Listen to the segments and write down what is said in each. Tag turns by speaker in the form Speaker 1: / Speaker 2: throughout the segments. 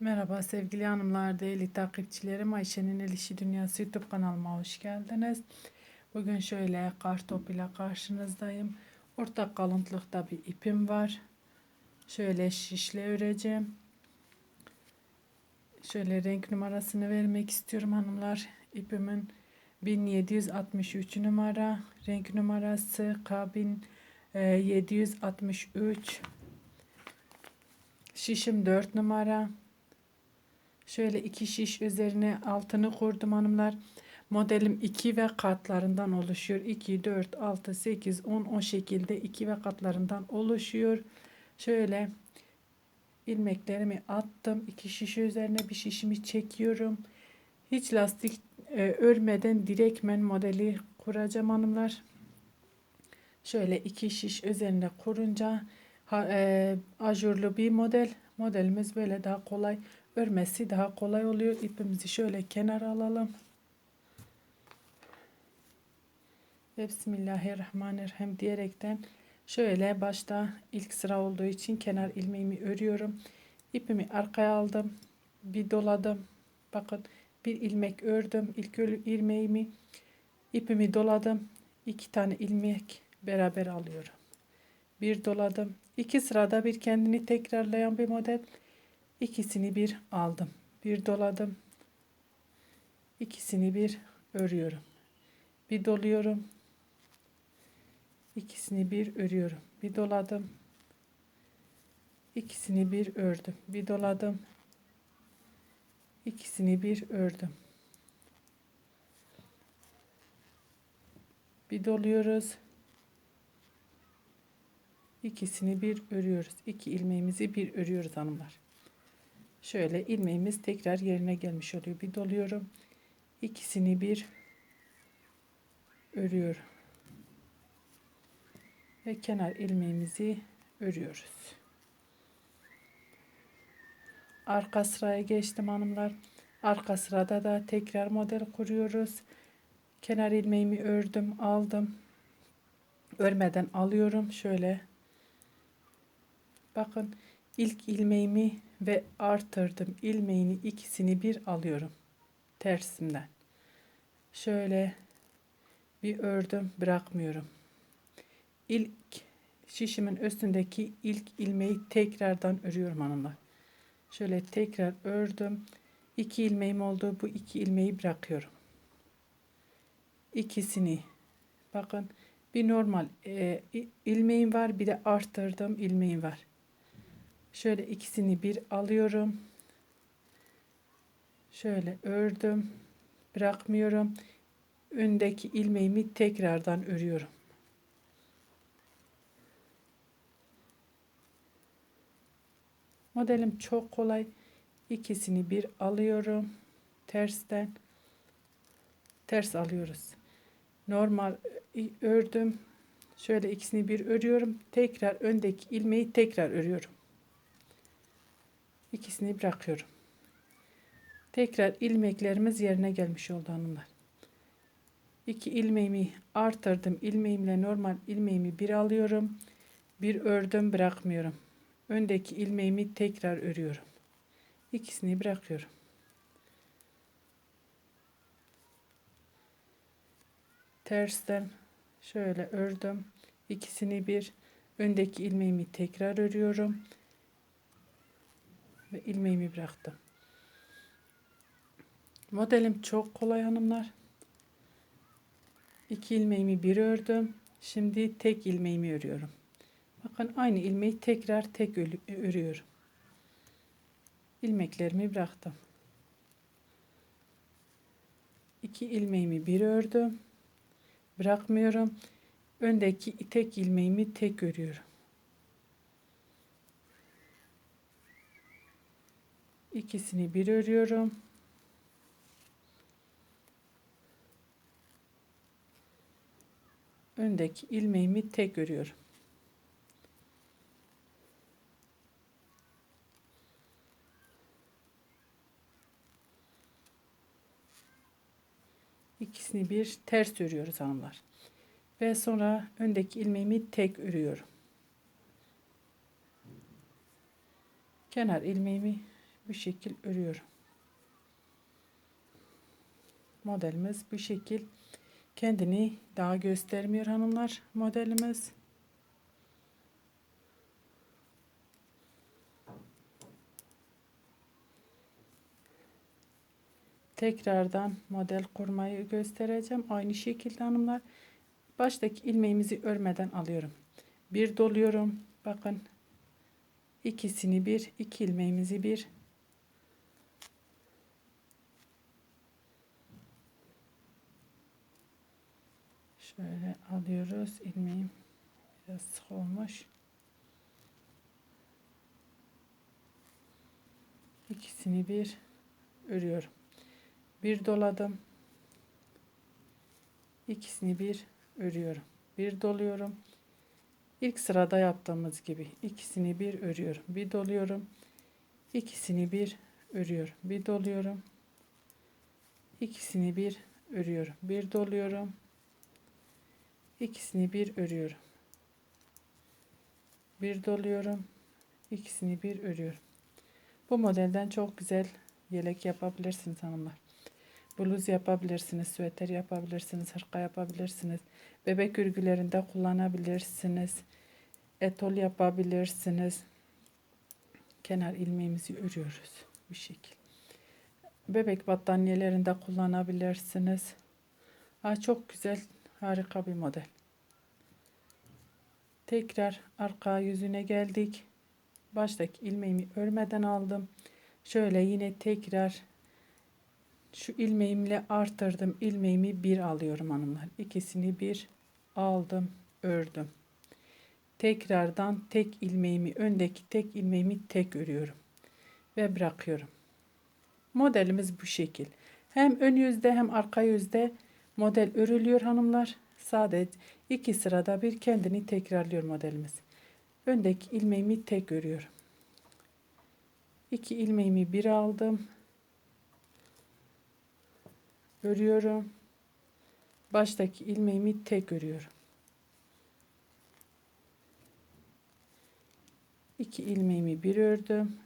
Speaker 1: Merhaba sevgili hanımlar, değerli takipçilerim. Ayşe'nin El İşi Dünyası YouTube kanalıma hoş geldiniz. Bugün şöyle kartop ile karşınızdayım. Orta kalıntılıkta bir ipim var. Şöyle şişle öreceğim. Şöyle renk numarasını vermek istiyorum hanımlar. İpimin 1763 numara. Renk numarası K1763. Şişim 4 numara. Şöyle iki şiş üzerine altını kurdum hanımlar. Modelim 2 ve katlarından oluşuyor. 2, 4, 6, 8, 10 o şekilde 2 ve katlarından oluşuyor. Şöyle ilmeklerimi attım. iki şiş üzerine bir şişimi çekiyorum. Hiç lastik e, örmeden direktmen modeli kuracağım hanımlar. Şöyle iki şiş üzerine kurunca ha, e, ajurlu bir model. Modelimiz böyle daha kolay örmesi daha kolay oluyor. İpimizi şöyle kenara alalım. Bismillahirrahmanirrahim diyerekten şöyle başta ilk sıra olduğu için kenar ilmeğimi örüyorum. İpimi arkaya aldım. Bir doladım. Bakın bir ilmek ördüm. İlk ilmeğimi ipimi doladım. iki tane ilmek beraber alıyorum. Bir doladım. İki sırada bir kendini tekrarlayan bir model. İkisini bir aldım. Bir doladım. İkisini bir örüyorum. Bir doluyorum. İkisini bir örüyorum. Bir doladım. İkisini bir ördüm. Bir doladım. İkisini bir ördüm. Bir doluyoruz. İkisini bir örüyoruz. İki ilmeğimizi bir örüyoruz hanımlar. Şöyle ilmeğimiz tekrar yerine gelmiş oluyor. Bir doluyorum. İkisini bir örüyorum. Ve kenar ilmeğimizi örüyoruz. Arka sıraya geçtim hanımlar. Arka sırada da tekrar model kuruyoruz. Kenar ilmeğimi ördüm, aldım. Örmeden alıyorum. Şöyle bakın ilk ilmeğimi ve artırdım ilmeğini ikisini bir alıyorum tersinden şöyle bir ördüm bırakmıyorum. İlk şişimin üstündeki ilk ilmeği tekrardan örüyorum hanımlar. Şöyle tekrar ördüm. İki ilmeğim oldu. Bu iki ilmeği bırakıyorum. İkisini. Bakın bir normal e, ilmeğim var bir de arttırdım ilmeğim var Şöyle ikisini bir alıyorum. Şöyle ördüm. Bırakmıyorum. Öndeki ilmeğimi tekrardan örüyorum. Modelim çok kolay. İkisini bir alıyorum. Tersten ters alıyoruz. Normal e, ördüm. Şöyle ikisini bir örüyorum. Tekrar öndeki ilmeği tekrar örüyorum ikisini bırakıyorum. Tekrar ilmeklerimiz yerine gelmiş oldu hanımlar. İki ilmeğimi artırdım. İlmeğimle normal ilmeğimi bir alıyorum. Bir ördüm bırakmıyorum. Öndeki ilmeğimi tekrar örüyorum. İkisini bırakıyorum. Tersten şöyle ördüm. İkisini bir öndeki ilmeğimi tekrar örüyorum ve ilmeğimi bıraktım. Modelim çok kolay hanımlar. İki ilmeğimi bir ördüm. Şimdi tek ilmeğimi örüyorum. Bakın aynı ilmeği tekrar tek örüyorum. İlmeklerimi bıraktım. İki ilmeğimi bir ördüm. Bırakmıyorum. Öndeki tek ilmeğimi tek örüyorum. İkisini bir örüyorum. Öndeki ilmeğimi tek örüyorum. İkisini bir ters örüyoruz hanımlar. Ve sonra öndeki ilmeğimi tek örüyorum. Kenar ilmeğimi bu şekil örüyorum. Modelimiz bu şekil kendini daha göstermiyor hanımlar modelimiz. Tekrardan model kurmayı göstereceğim. Aynı şekilde hanımlar baştaki ilmeğimizi örmeden alıyorum. Bir doluyorum. Bakın ikisini bir, iki ilmeğimizi bir. Şöyle alıyoruz. ilmeğim biraz sık olmuş. İkisini bir örüyorum. Bir doladım. İkisini bir örüyorum. Bir doluyorum. İlk sırada yaptığımız gibi ikisini bir örüyorum. Bir doluyorum. İkisini bir örüyorum. Bir doluyorum. İkisini bir örüyorum. Bir doluyorum. İkisini bir örüyorum. Bir doluyorum. İkisini bir örüyorum. Bu modelden çok güzel yelek yapabilirsiniz hanımlar. Bluz yapabilirsiniz, süveter yapabilirsiniz, hırka yapabilirsiniz. Bebek örgülerinde kullanabilirsiniz. Etol yapabilirsiniz. Kenar ilmeğimizi örüyoruz bu şekil. Bebek battaniyelerinde kullanabilirsiniz. Aa, çok güzel, harika bir model. Tekrar arka yüzüne geldik. Baştaki ilmeğimi örmeden aldım. Şöyle yine tekrar şu ilmeğimle artırdım. ilmeğimi bir alıyorum hanımlar. İkisini bir aldım, ördüm. Tekrardan tek ilmeğimi, öndeki tek ilmeğimi tek örüyorum ve bırakıyorum. Modelimiz bu şekil. Hem ön yüzde hem arka yüzde model örülüyor hanımlar. Sadece iki sırada bir kendini tekrarlıyor modelimiz. Öndeki ilmeğimi tek örüyorum. İki ilmeğimi bir aldım. Örüyorum. Baştaki ilmeğimi tek örüyorum. İki ilmeğimi bir ördüm.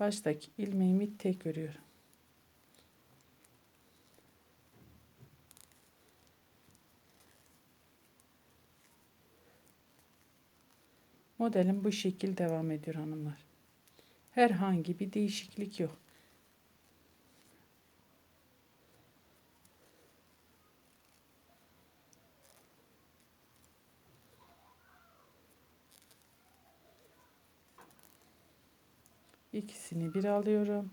Speaker 1: Baştaki ilmeğimi tek örüyorum. Modelim bu şekil devam ediyor hanımlar. Herhangi bir değişiklik yok. İkisini bir alıyorum.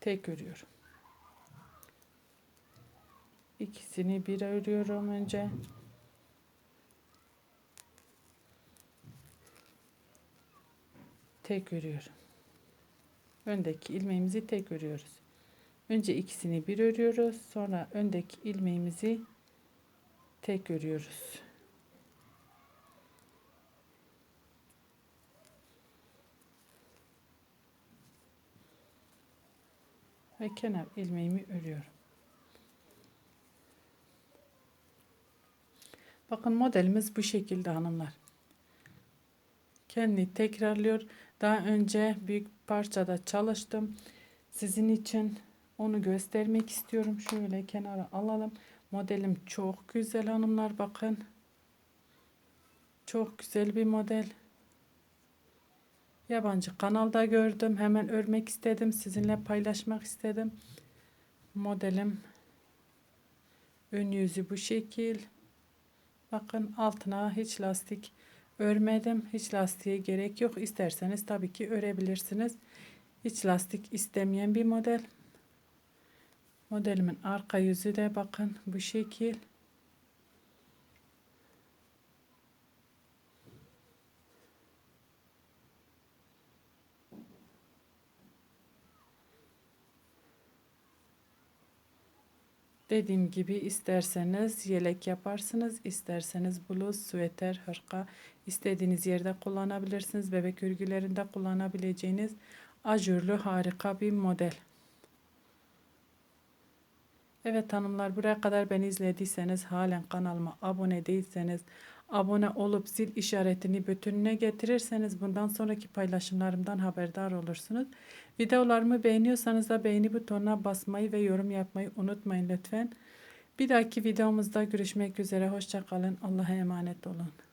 Speaker 1: Tek örüyorum. İkisini bir örüyorum önce. Tek örüyorum. Öndeki ilmeğimizi tek örüyoruz. Önce ikisini bir örüyoruz. Sonra öndeki ilmeğimizi tek örüyoruz. ve kenar ilmeğimi örüyorum. Bakın modelimiz bu şekilde hanımlar. Kendi tekrarlıyor. Daha önce büyük parçada çalıştım. Sizin için onu göstermek istiyorum. Şöyle kenara alalım. Modelim çok güzel hanımlar bakın. Çok güzel bir model. Yabancı kanalda gördüm. Hemen örmek istedim. Sizinle paylaşmak istedim. Modelim ön yüzü bu şekil. Bakın altına hiç lastik örmedim. Hiç lastiğe gerek yok. İsterseniz tabii ki örebilirsiniz. Hiç lastik istemeyen bir model. Modelimin arka yüzü de bakın bu şekil. Dediğim gibi isterseniz yelek yaparsınız, isterseniz bluz, süveter, hırka istediğiniz yerde kullanabilirsiniz. Bebek örgülerinde kullanabileceğiniz ajurlu harika bir model. Evet hanımlar buraya kadar beni izlediyseniz halen kanalıma abone değilseniz abone olup zil işaretini bütününe getirirseniz bundan sonraki paylaşımlarımdan haberdar olursunuz. Videolarımı beğeniyorsanız da beğeni butonuna basmayı ve yorum yapmayı unutmayın lütfen. Bir dahaki videomuzda görüşmek üzere. Hoşçakalın. Allah'a emanet olun.